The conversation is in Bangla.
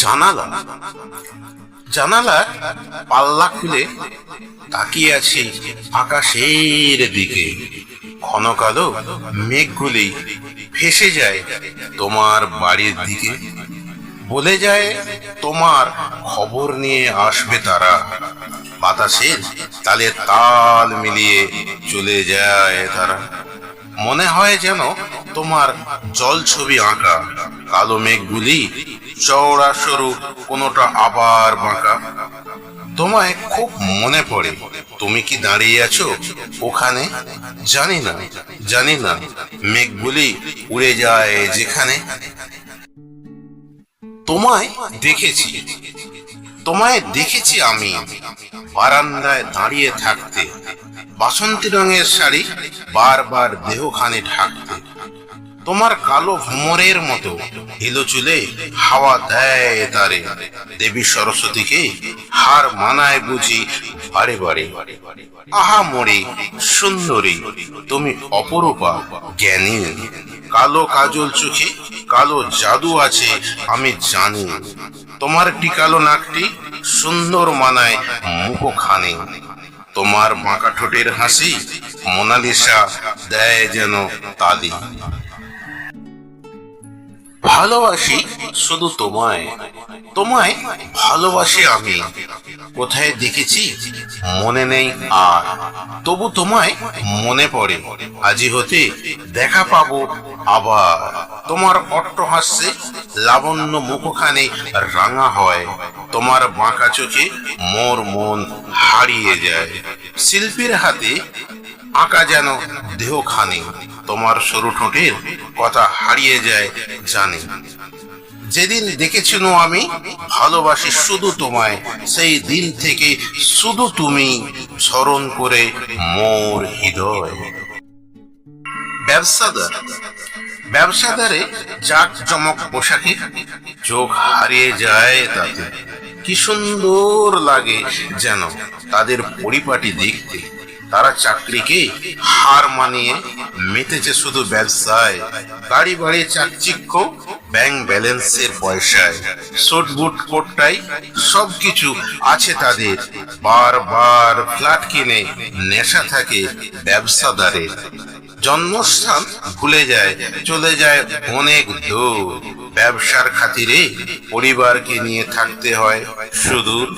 জানালা। জানালা পাল্লা খুলে তাকিয়ে আছি আকাশের দিকে। ঘন কালো মেঘগুলি ভেসে যায় তোমার বাড়ির দিকে। বলে যায়, তোমার খবর নিয়ে আসবে তারা। বাতাসের তালে তাল মিলিয়ে চলে যায় তারা। মনে হয় যেন তোমার জল ছবি আঁকা কালো মেঘগুলি চওড়া সরু, কোনোটা আবার বাঁকা। তোমায় খুব মনে পড়ে। তুমি কি দাঁড়িয়ে আছো? ওখানে? জানি না জানি না। মেঘগুলি উড়ে যায় যেখানে। তোমায় দেখেছি। তোমায় দেখেছি আমি। বারান্দায় দাঁড়িয়ে থাকতে। বাসন্তী রঙের শাড়ি বারবার দেহখানে ঢাকতে। তোমার কালো ভ্রমরের মতো। হিলো চুলে হাওয়া দেয় তারে। দেবী সরস্বতীকে হার মানায় বুঝি বারে বারে। আহা মরে, সুন্দরী, তুমি অপরূপা, জ্ঞানী। কালো কাজল চোখে কালো জাদু আছে, আমি জানি। তোমার টিকালো নাকটি সুন্দর মানায় মুখখানে। তোমার বাঁকা হাসি মোনালিসা দেয় যেন তালি। ভালোবাসি শুধু তোমায়। তোমায় ভালোবাসি আমি। কোথায় দেখেছি? মনে নেই আর। তবু তোমায় মনে পড়ে। আজি হতে দেখা পাবো আবার। তোমার অট্টহাস্যে লাবণ্য মুখখানে রাঙা হয়। তোমার বাঁকা চোখে মোর মন হারিয়ে যায়। শিল্পীর হাতে আঁকা যেন দেহখানে। তোমার সরু ঠোঁটের কথা হারিয়ে যায় জানি। যেদিন দেখেছিল আমি, ভালোবাসি শুধু তোমায়, সেই দিন থেকে শুধু তুমি স্মরণ করে মোর হৃদয়। ব্যবসাদার, ব্যবসাদারে জাক জমক পোশাকে চোখ হারিয়ে যায় তাতে। কি সুন্দর লাগে যেন তাদের পরিপাটি দেখতে। তারা চাকরিকে হার মানিয়ে মেতেছে শুধু ব্যবসায়। গাড়ি বাড়ি চাকচিক্য ব্যাংক ব্যালেন্সের পয়সায়। সুট বুট, কোটটাই সবকিছু আছে তাদের। বারবার ফ্ল্যাট কিনে নেশা থাকে ব্যবসাদারের জন্মস্থান ভুলে যায়, চলে যায় অনেক দূর। ব্যবসার খাতিরে পরিবারকে নিয়ে থাকতে হয় সুদূর